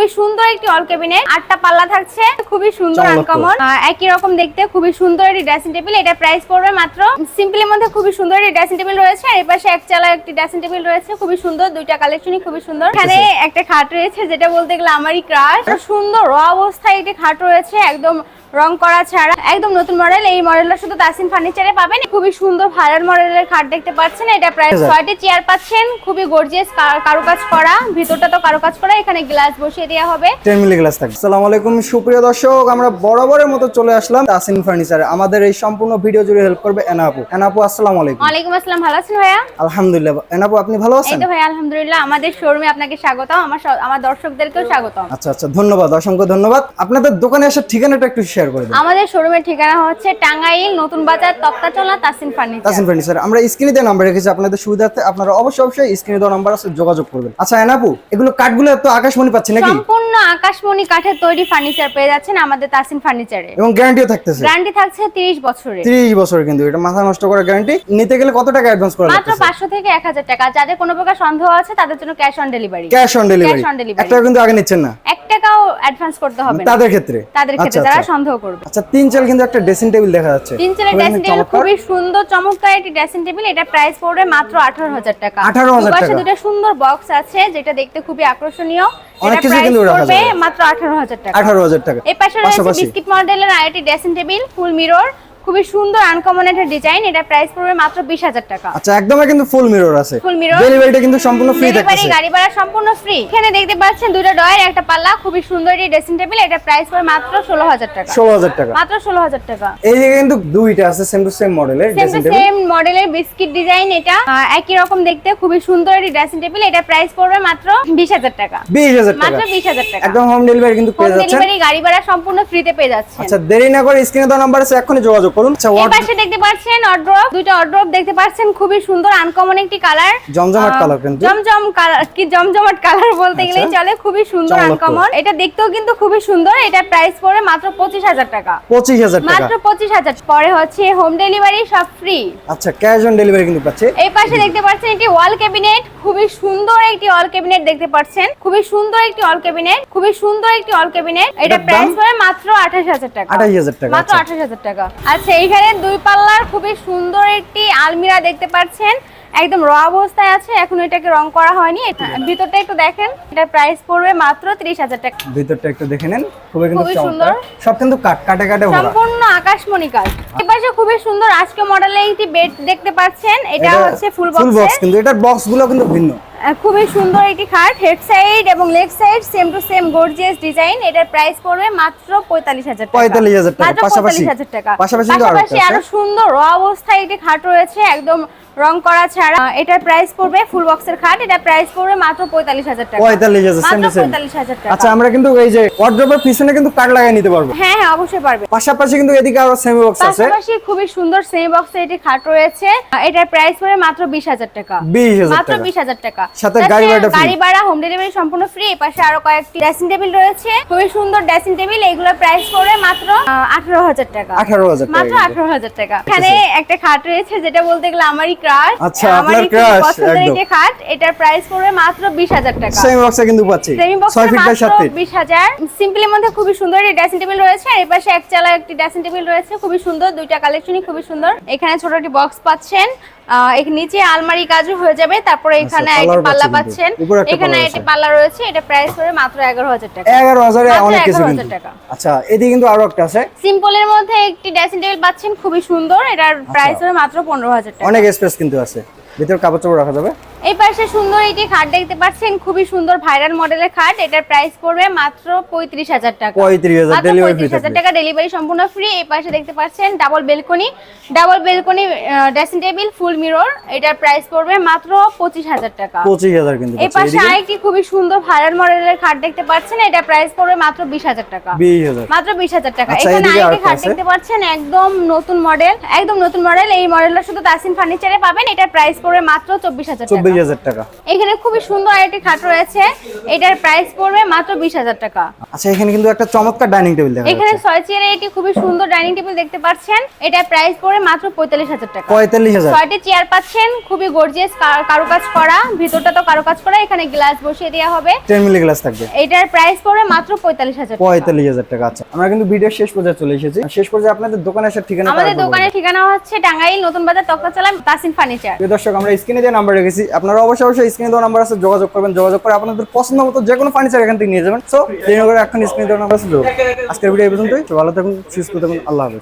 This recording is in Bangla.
খুবই সুন্দর একটি অল কেবিনেট আটটা পাল্লা থাকছে খুবই সুন্দর। আনকমন একই রকম দেখতে খুবই সুন্দর একটি ড্রেসিং টেবিল এটা প্রাইস পড়বে মাত্র সিম্পলের মধ্যে খুবই সুন্দর একটি ড্রেসিং টেবিল রয়েছে আর এই পাশে এক চালা একটি ড্রেসিং টেবিল রয়েছে খুবই সুন্দর দুইটা কালেকশনই খুবই সুন্দর। এখানে একটা খাট রয়েছে যেটা বলতে গেলে আমারই ক্রাশ সুন্দর র অবস্থায় একটি খাট রয়েছে একদম রং করা ছাড়া। একদম নতুন মডেল এই মডেলটা শুধু তাসিন ফার্নিচারে পাবেন খুবই সুন্দর ভাইরাল মডেলের খাট দেখতে পাচ্ছেন এটা প্রায়। ছয়টি চেয়ার পাচ্ছেন খুবই গর্জিয়াস কারুকাজ করা ভিতরটা তো কারুকাজ করা এখানে গ্লাস বসিয়ে দেওয়া হবে। টেন মিলি গ্লাস থাকবে। আসসালামু আলাইকুম সুপ্রিয় দর্শক আমরা বরাবরের মতো চলে আসলাম তাসিন ফার্নিচারে। আমাদের এই সম্পূর্ণ ভিডিও জুড়ে হেল্প করবে এনাপু। এনাপু আসসালামু আলাইকুম। আসসালাম ভালো আছেন ভাইয়া? আলহামদুলিল্লাহ। এনাপু আপনি ভালো এই তো ভাই আলহামদুলিল্লাহ। আমাদের শোরুমে আপনাকে স্বাগতম। আমার আমার দর্শকদেরকেও স্বাগতম। আচ্ছা আচ্ছা ধন্যবাদ অসংখ্য ধন্যবাদ। আপনাদের দোকানে আসার ঠিকানাটা একটু শেয়ার করে দিন। আমাদের শোরুমের ঠিকানা হচ্ছে টাঙ্গাইল নতুন বাজার তক্তাচলা তাসিন ফার্নিচার। তাসিন ফার্নিচার। আমরা স্ক্রিনে দেওয়া নাম্বার রেখেছি। আপনাদের সুবিধার্থে আপনারা অবশ্যই অবশ্যই স্ক্রিনে দেওয়া নাম্বার আছে যোগাযোগ করবেন। আচ্ছা এনাপু এগুলো কাঠগুলো তো আকাশমণি পাচ্ছি নাকি? সম্পূর্ণ আকাশমণি কাঠের তৈরি ফার্নিচার পেয়ে যাচ্ছেন আমাদের তাসিন ফার্নিচারে এবং গ্যারান্টিও থাকতেছে। গ্যারান্টি থাকছে 30 বছরের। তিরিশ বছর কিন্তু এটা মাথা নষ্ট করার গ্যারান্টি নিতে গেলে কত টাকা অ্যাডভান্স করা মাত্র লাগতেছে? পাঁচশো থেকে এক হাজার টাকা। যাদের কোনো প্রকার সন্দেহ আছে তাদের জন্য cash on delivery cash on delivery cash on delivery একটা কিন্তু আগে নিচ্ছেন না। অ্যাডভান্স করতে হবে তাদের ক্ষেত্রে? তাদের ক্ষেত্রে আচ্ছা, যারা আচ্ছা। সন্দেহ করবে। আচ্ছা তিন চাল কিন্তু একটা ড্রেসিং টেবিল দেখা যাচ্ছে। তিন চালের ড্রেসিং টেবিল খুবই সুন্দর চমৎকার একটি ড্রেসিং টেবিল এটা প্রাইস পড়বে মাত্র আঠারো হাজার টাকা। 18,000 দুপাশে টাকা। দুটো সুন্দর বক্স আছে যেটা দেখতে খুবই আকর্ষণীয়। অনেক এটা কিছু প্রাইস কিন্তু রাখা যাবে। মাত্র আঠারো হাজার টাকা। আঠারো হাজার টাকা। এই পাশে রয়েছে বিস্কিট মডেলের আইটি ড্রেসিং টেবিল ফুল মিরর খুবই সুন্দর আনকমন একটা ডিজাইন এটা প্রাইস পড়বে মাত্র বিশ হাজার টাকা। আচ্ছা একদমই কিন্তু ফুল মিরর আছে। ফুল মিরর ডেলিভারিটা কিন্তু সম্পূর্ণ ফ্রি ডেলিভারি থাকতেছে। গাড়ি ভাড়া সম্পূর্ণ ফ্রি এখানে দেখতে পাচ্ছেন দুটো ডয়ের একটা পাল্লা খুবই সুন্দর এই ড্রেসিং টেবিল এটা প্রাইস পড়বে মাত্র ষোলো হাজার টাকা। ষোলো হাজার টাকা। মাত্র ষোলো হাজার টাকা। এই জায়গায় কিন্তু দুইটা আছে সেম টু সেম মডেলের ড্রেসিং টেবিল সেম মডেলের বিস্কিট ডিজাইন এটা। একই রকম দেখতে খুবই সুন্দর এই ড্রেসিং টেবিল এটা প্রাইস পড়বে মাত্র বিশ হাজার টাকা। বিশ হাজার টাকা। মাত্র বিশ হাজার টাকা। একদম হোম ডেলিভারি কিন্তু হোম পেয়ে যাচ্ছেন। ডেলিভারি গাড়ি ভাড়া সম্পূর্ণ ফ্রিতে পেয়ে যাচ্ছেন। আচ্ছা দেরি না করে স্ক্রিনে দেওয়া নাম্বার আছে এখনই যোগাযোগ করুন। আচ্ছা পাশে দেখতে পাচ্ছেন অড্রপ দুইটা অড্রপ দেখতে পাচ্ছেন খুবই সুন্দর আনকমন একটি কালার জমজমাট কালার কিন্তু। জমজম কালার কি জমজমাট কালার বলতে আচ্ছা। চলে খুবই সুন্দর আনকমন এটা দেখতেও কিন্তু খুবই সুন্দর এটা প্রাইস পড়বে মাত্র পঁচিশ হাজার টাকা। পঁচিশ হাজার টাকা। মাত্র পঁচিশ হাজার। পরে হচ্ছে হোম ডেলিভারি সব ফ্রি আচ্ছা ক্যাশ অন ডেলিভারি কিন্তু পাচ্ছে। এই পাশে দেখতে পাচ্ছেন একটি ওয়াল ক্যাবিনেট খুবই সুন্দর একটি ওয়াল ক্যাবিনেট দেখতে পাচ্ছেন। খুবই সুন্দর একটি ওয়াল ক্যাবিনেট খুবই সুন্দর একটি ওয়াল ক্যাবিনেট এটা প্রাইস পড়ে মাত্র আঠাশ হাজার টাকা। 28,000 টাকা, মাত্র আচ্ছা। আঠাশ হাজার টাকা। আচ্ছা এইখানে দুই পাল্লার খুবই সুন্দর একটি আলমিরা দেখতে পাচ্ছেন। একদম র অবস্থায় আছে এখন এটাকে রং করা হয়নি। এটা- ভিতরটা একটু দেখেন এটা প্রাইস পড়বে মাত্র ত্রিশ হাজার টাকা। ভিতরটা একটু দেখে নেন খুবই কিন্তু সুন্দর। সব কিন্তু কাট কাটে কাটে ভরা সম্পূর্ণ আকাশমণি কাজ এপাশে খুবই সুন্দর আজকে মডেলের একটি বেড দেখতে পাচ্ছেন। এটা হচ্ছে ফুল বক্স কিন্তু এটার বক্সগুলো কিন্তু ভিন্ন। খুবই সুন্দর একটি খাট হেড সাইড এবং leg side same to same gorgeous design এটার প্রাইস পড়বে মাত্র পঁয়তাল্লিশ হাজার টাকা। 45,000 টাকা, পঁয়তাল্লিশ হাজার টাকা। পাশাপাশি আরও সুন্দর র অবস্থায় একটি খাট রয়েছে একদম রং করা ছাড়া। এটার প্রাইস পড়বে ফুল বক্সের খাট এটার প্রাইস পড়বে মাত্র পঁয়তাল্লিশ হাজার টাকা। পঁয়তাল্লিশ হাজার পঁয়তাল্লিশ হাজার টাকা। আচ্ছা আমরা কিন্তু এই যে ওয়ার্ড্রপের পিছনে কিন্তু কাট লাগিয়ে নিতে পারব। হ্যাঁ হ্যাঁ অবশ্যই পারবে। পাশাপাশি কিন্তু এদিকে আরও সেমি বক্স আছে। পাশাপাশি খুবই সুন্দর সেমি বক্সে এটি খাট রয়েছে। এটার প্রাইস পড়বে মাত্র বিশ হাজার টাকা। বিশ হাজার মাত্র বিশ হাজার টাকা। সাথে গাড়ি free। গাড়ি ভাড়া হোম ডেলিভারি সম্পূর্ণ ফ্রি পাশে আরও কয়েকটি ড্রেসিং টেবিল রয়েছে। খুবই সুন্দর ড্রেসিং টেবিল এগুলোর প্রাইস পড়ে মাত্র আঠারো হাজার টাকা। মাত্র কিন্তু। আঠারো হাজার টাকা। এখানে একটা খাট রয়েছে যেটা বলতে গেলে আমারই ক্রাশ আচ্ছা, আপনার একদম। একটি খাট। এটার প্রাইস পড়বে মাত্র বিশ হাজার টাকা। সেমি বক্সে কিন্তু পাচ্ছি। সেমি ছয় বক্সের ফিট বাই সাত ফিট বিশ হাজার। সিম্পলের মধ্যে খুবই সুন্দর একটি ড্রেসিং টেবিল রয়েছে। আর এই পাশে এক চালা একটি ড্রেসিং টেবিল রয়েছে। খুবই সুন্দর দুইটা কালেকশনই খুবই সুন্দর। এখানে ছোট একটি বক্স পাচ্ছেন। নিচে আলমারি কাজও হয়ে যাবে। তারপরে এখানে পাল্লাও একটি পাল্লা পাচ্ছেন এখানে একটি পাল্লা রয়েছে এটা প্রাইস করে মাত্র এগারো হাজার টাকা। এগারো হাজারে অনেক কিছু কিন্তু। আচ্ছা এদিকে কিন্তু আরও একটা আছে। সিম্পলের মধ্যে একটি ড্রেসিং টেবিল পাচ্ছেন খুবই সুন্দর। এটার প্রাইস হবে মাত্র পনেরো হাজার টাকা। অনেক স্পেস কিন্তু আছে। ভিতর কাপড় চোপড় রাখা যাবে? এই পাশে সুন্দর একটি খাট দেখতে পাচ্ছেন খুবই সুন্দর ভাইরাল মডেলের খাট। এটার প্রাইস পড়বে মাত্র পঁয়ত্রিশ হাজার টাকা। পঁয়ত্রিশ হাজার মাত্র ডেলিভারি ফ্রি পঁয়ত্রিশ হাজার থাকবে। টাকা ডেলিভারি সম্পূর্ণ ফ্রি এই পাশে দেখতে পাচ্ছেন double balcony double balcony dressing table full mirror এটার প্রাইস পড়বে মাত্র পঁচিশ হাজার টাকা। পঁচিশ হাজার কিন্তু এই পাশে আরেকটি খুবই সুন্দর ভাইরাল মডেলের খাট দেখতে পাচ্ছেন। এটা প্রাইস পড়বে মাত্র বিশ হাজার টাকা। বিশ হাজার। মাত্র বিশ হাজার টাকা। আচ্ছা, এখানে আরেকটি খাট দেখতে পাচ্ছেন একদম নতুন মডেল একদম নতুন মডেল এই মডেলটা শুধু তাসিন ফার্নিচারে পাবেন। এটার প্রাইস পড়বে মাত্র চব্বিশ হাজার টাকা। এখানে খুবই সুন্দর একটি খাট রয়েছে। এটার প্রাইস পড়বে মাত্র বিশ হাজার টাকা। আচ্ছা এখানে কিন্তু একটা চমৎকার ডাইনিং টেবিল দেখা এখানে খুবই সুন্দর ডাইনিং টেবিল দেখতে পাচ্ছেন। এটার প্রাইস পড়বে মাত্র পঁয়তাল্লিশ হাজার টাকা। পঁয়তাল্লিশ হাজার। ছয়টি চেয়ার পাচ্ছেন খুবই গর্জিয়াস কারুকাজ করা ভিতরটা তো কারুকাজ করা এখানে গ্লাস বসিয়ে দেওয়া হবে। টেন মিলি গ্লাস থাকবে। এটার প্রাইস পড়বে মাত্র পঁয়তাল্লিশ হাজার টাকা। পঁয়তাল্লিশ হাজার টাকা আচ্ছা। আমরা কিন্তু ভিডিও শেষ পর্যায়ে চলে এসেছি। শেষ পর্যায়ে আপনাদের দোকানে আসার ঠিকানা আমাদের দোকানের ঠিকানা হচ্ছে টাঙ্গাইল নতুন বাজার তক্তাচালা তাসিন ফার্নিচার। প্রিয় দর্শক আমরা স্ক্রিনে যে নাম্বার রেখেছি, আপনারা অবশ্যই অবশ্যই স্ক্রিনে দেওয়া নাম্বার আছে, যোগাযোগ করবেন, যোগাযোগ করে আপনাদের পছন্দ মতো যে কোনো ফার্নিচার এখান থেকে নিয়ে যাবেন সো করে এখন স্ক্রিনে দেওয়া নাম্বার আছে। আজকের ভিডিও এই পর্যন্তই ভালো থাকুন, সুস্থ থাকুন, আল্লাহ হাফেজ